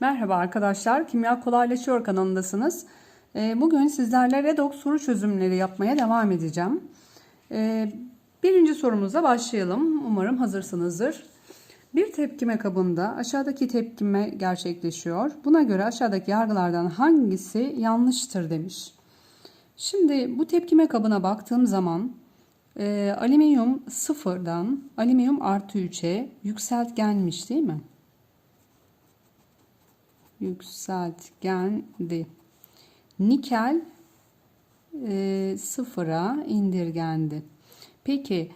Merhaba arkadaşlar, Kimya Kolaylaşıyor kanalındasınız. Ee, Bugün sizlerle redox soru çözümleri yapmaya devam edeceğim. Ee, Birinci sorumuza başlayalım. Umarım hazırsınızdır. Bir tepkime kabında aşağıdaki tepkime gerçekleşiyor. Buna göre aşağıdaki yargılardan hangisi yanlıştır demiş. Şimdi bu tepkime kabına baktığım zaman e, alüminyum sıfırdan alüminyum artı 3'e yükseltgenmiş değil mi? Yükseltgendi. Nikel e, sıfıra indirgendi. Peki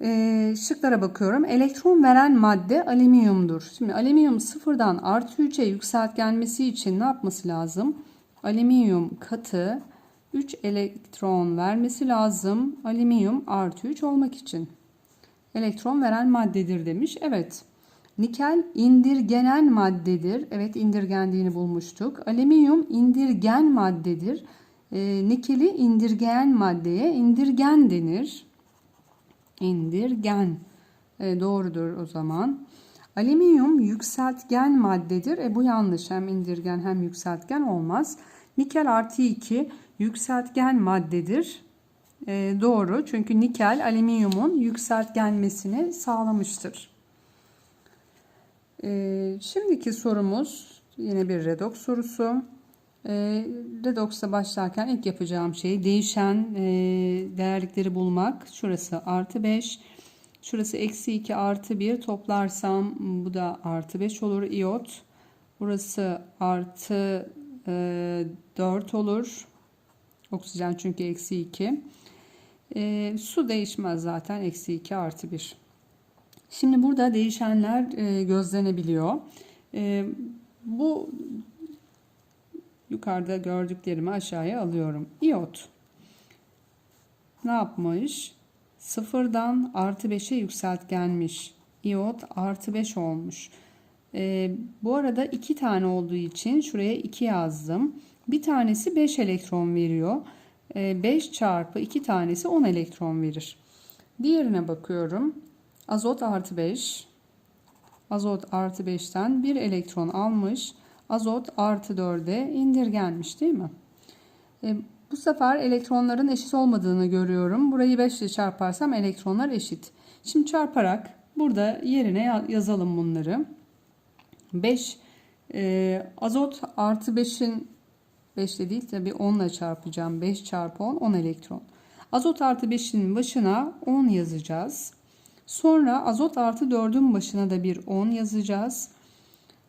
e, şıklara bakıyorum. Elektron veren madde alüminyumdur. Şimdi alüminyum sıfırdan artı 3'e yükseltgenmesi için ne yapması lazım? Alüminyum katı 3 elektron vermesi lazım. Alüminyum artı 3 olmak için. Elektron veren maddedir demiş. Evet. Nikel indirgenen maddedir. Evet indirgendiğini bulmuştuk. Alüminyum indirgen maddedir. E, nikeli indirgeyen maddeye indirgen denir. İndirgen. E, doğrudur o zaman. Alüminyum yükseltgen maddedir. E bu yanlış. Hem indirgen hem yükseltgen olmaz. Nikel artı 2 yükseltgen maddedir. E, doğru. Çünkü nikel alüminyumun yükseltgenmesini sağlamıştır. Ee, şimdiki sorumuz yine bir redox sorusu. Ee, redox'a başlarken ilk yapacağım şey değişen e, değerlikleri bulmak. Şurası artı 5. Şurası eksi 2 artı 1 toplarsam bu da artı 5 olur iot. Burası artı e, 4 olur. Oksijen çünkü eksi 2. E, su değişmez zaten eksi 2 artı 1. Şimdi burada değişenler e, gözlenebiliyor. E, bu yukarıda gördüklerimi aşağıya alıyorum. İyot ne yapmış? Sıfırdan artı 5'e yükseltgenmiş. İyot artı 5 olmuş. E, bu arada iki tane olduğu için şuraya 2 yazdım. Bir tanesi 5 elektron veriyor. E, 5 çarpı 2 tanesi 10 elektron verir. Diğerine bakıyorum. Azot artı 5. Azot artı 5'ten bir elektron almış. Azot artı 4'e indirgenmiş değil mi? E, bu sefer elektronların eşit olmadığını görüyorum. Burayı 5 ile çarparsam elektronlar eşit. Şimdi çarparak burada yerine yazalım bunları. 5 e, azot artı 5'in 5 de değil tabi 10 ile çarpacağım. 5 çarpı 10 10 elektron. Azot artı 5'in başına 10 yazacağız. Sonra azot artı 4'ün başına da bir 10 yazacağız.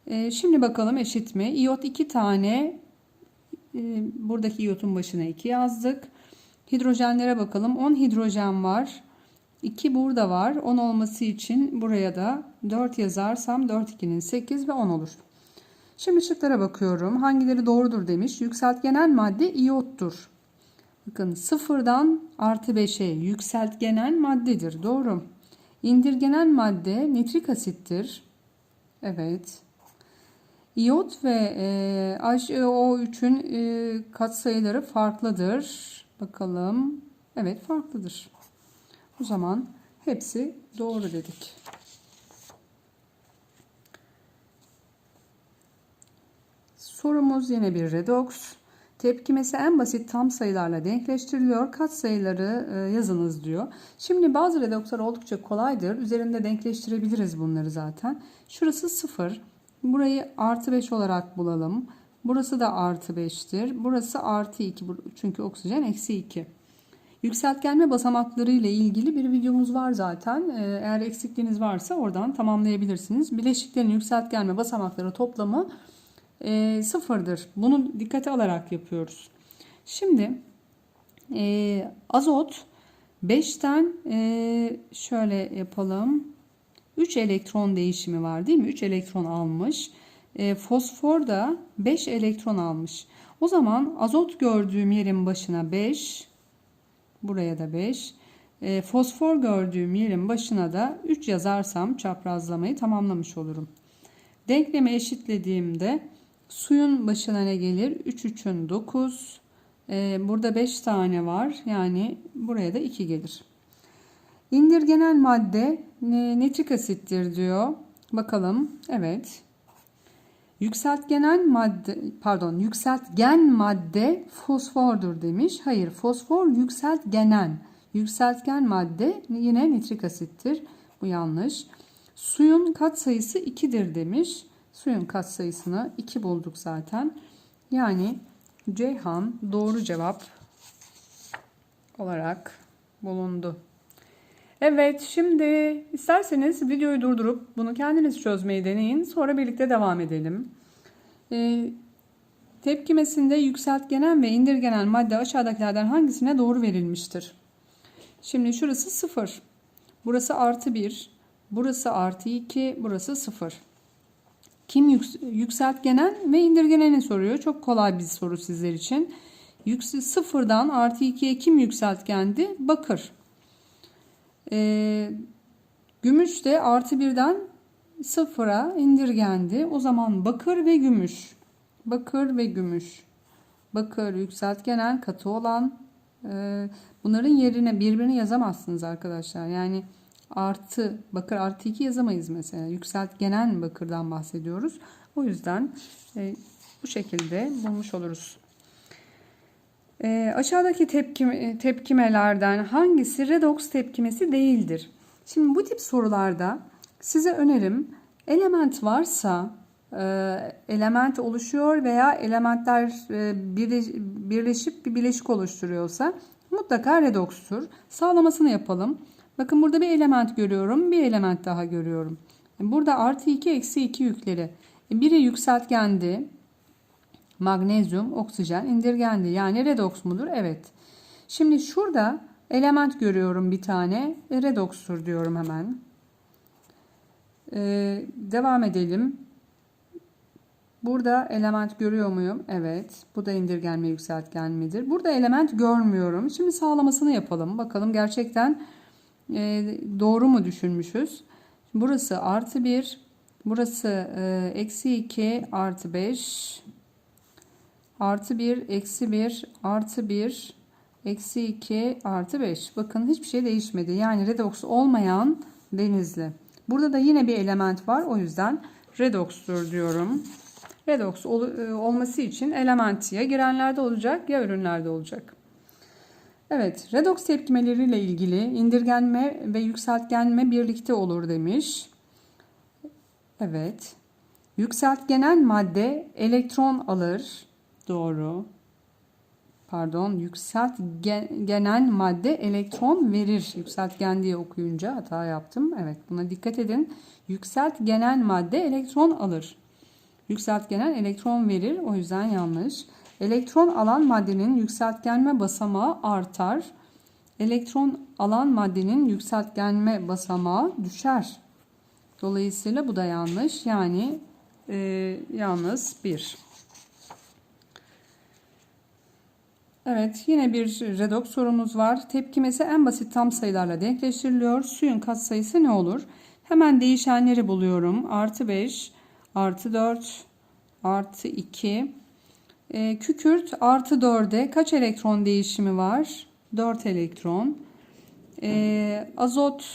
Ee, şimdi bakalım eşit mi? İyot 2 tane. Ee, buradaki iyotun başına 2 yazdık. Hidrojenlere bakalım. 10 hidrojen var. 2 burada var. 10 olması için buraya da 4 yazarsam 4 2'nin 8 ve 10 olur. Şimdi şıklara bakıyorum. Hangileri doğrudur demiş. Yükseltgenen madde iyottur. Bakın sıfırdan artı 5'e yükseltgenen maddedir. Doğru. İndirgenen madde nitrik asittir. Evet. İyot ve e, HEO3'ün e, katsayıları farklıdır. Bakalım. Evet farklıdır. O zaman hepsi doğru dedik. Sorumuz yine bir redox. Tepkimesi en basit tam sayılarla denkleştiriliyor. Kat sayıları e, yazınız diyor. Şimdi bazı redokslar oldukça kolaydır. Üzerinde denkleştirebiliriz bunları zaten. Şurası 0. Burayı artı 5 olarak bulalım. Burası da artı 5'tir. Burası artı 2 çünkü oksijen eksi 2. Yükseltgenme basamakları ile ilgili bir videomuz var zaten. E, eğer eksikliğiniz varsa oradan tamamlayabilirsiniz. Bileşiklerin yükseltgenme basamakları toplamı e, sıfırdır. Bunu dikkate alarak yapıyoruz. Şimdi e, azot 5'ten e, şöyle yapalım. 3 elektron değişimi var değil mi? 3 elektron almış. E, fosfor da 5 elektron almış. O zaman azot gördüğüm yerin başına 5. Buraya da 5. E, fosfor gördüğüm yerin başına da 3 yazarsam çaprazlamayı tamamlamış olurum. Denklemi eşitlediğimde Suyun başına ne gelir? 3 3'ün 9. Ee, burada 5 tane var. Yani buraya da 2 gelir. İndirgenen madde nitrik asittir diyor. Bakalım. Evet. Yükseltgenen madde pardon yükseltgen madde fosfordur demiş. Hayır fosfor yükseltgenen. Yükseltgen madde yine nitrik asittir. Bu yanlış. Suyun katsayısı 2'dir demiş. Suyun katsayısını 2 bulduk zaten. Yani Ceyhan doğru cevap olarak bulundu. Evet şimdi isterseniz videoyu durdurup bunu kendiniz çözmeyi deneyin. Sonra birlikte devam edelim. Ee, tepkimesinde yükseltgenen ve indirgenen madde aşağıdakilerden hangisine doğru verilmiştir? Şimdi şurası 0. Burası artı 1. Burası artı 2. Burası 0. Kim yüks- yükseltgenen ve indirgeneni soruyor. Çok kolay bir soru sizler için. Sıfırdan artı 2'ye kim yükseltgendi? Bakır. Ee, gümüş de artı birden sıfıra indirgendi. O zaman bakır ve gümüş. Bakır ve gümüş. Bakır yükseltgenen katı olan e, bunların yerine birbirini yazamazsınız arkadaşlar. Yani artı bakır artı 2 yazamayız mesela. Yükseltgenen bakırdan bahsediyoruz. O yüzden e, bu şekilde bulmuş oluruz. E, aşağıdaki tepkim, tepkimelerden hangisi redoks tepkimesi değildir? Şimdi bu tip sorularda size önerim element varsa e, element oluşuyor veya elementler e, birleş- birleşip bir bileşik oluşturuyorsa mutlaka redokstur. Sağlamasını yapalım. Bakın burada bir element görüyorum, bir element daha görüyorum. Burada artı 2 eksi 2 yükleri. E, Biri yükseltgendi, magnezyum, oksijen indirgendi. Yani redoks mudur? Evet. Şimdi şurada element görüyorum bir tane. E, redokstur diyorum hemen. Ee, devam edelim. Burada element görüyor muyum? Evet. Bu da indirgenme yükseltgenmedir. Burada element görmüyorum. Şimdi sağlamasını yapalım. Bakalım gerçekten e, doğru mu düşünmüşüz? Burası artı 1. Burası e, eksi 2 artı 5 artı 1 eksi 1 artı 1 eksi 2 artı 5 bakın hiçbir şey değişmedi. Yani redoks olmayan denizli. Burada da yine bir element var. O yüzden redokstur diyorum. Redoks ol- e, olması için element ya girenlerde olacak ya ürünlerde olacak Evet, redoks tepkimeleriyle ilgili indirgenme ve yükseltgenme birlikte olur demiş. Evet. Yükseltgenen madde elektron alır. Doğru. Pardon, yükseltgenen madde elektron verir. Yükseltgen diye okuyunca hata yaptım. Evet, buna dikkat edin. Yükseltgenen madde elektron alır. Yükseltgenen elektron verir. O yüzden yanlış. Elektron alan maddenin yükseltgenme basamağı artar. Elektron alan maddenin yükseltgenme basamağı düşer. Dolayısıyla bu da yanlış. Yani e, yalnız 1. Evet yine bir redoks sorumuz var. Tepkimesi en basit tam sayılarla denkleştiriliyor. Suyun katsayısı ne olur? Hemen değişenleri buluyorum. Artı 5, artı 4, artı 2. E, kükürt artı 4'e kaç elektron değişimi var? 4 elektron. E, azot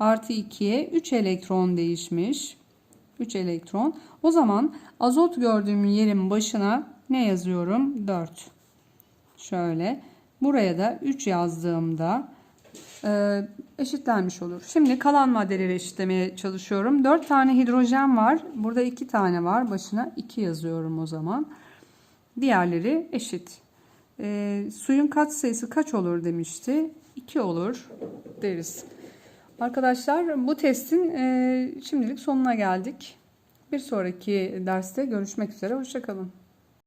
artı 2'ye 3 elektron değişmiş. 3 elektron. O zaman azot gördüğüm yerin başına ne yazıyorum? 4. Şöyle. Buraya da 3 yazdığımda e, eşitlenmiş olur. Şimdi kalan maddeleri eşitlemeye çalışıyorum. 4 tane hidrojen var. Burada 2 tane var. Başına 2 yazıyorum o zaman. Diğerleri eşit. E, suyun katsayısı kaç olur demişti. 2 olur deriz. Arkadaşlar bu testin e, şimdilik sonuna geldik. Bir sonraki derste görüşmek üzere. Hoşçakalın.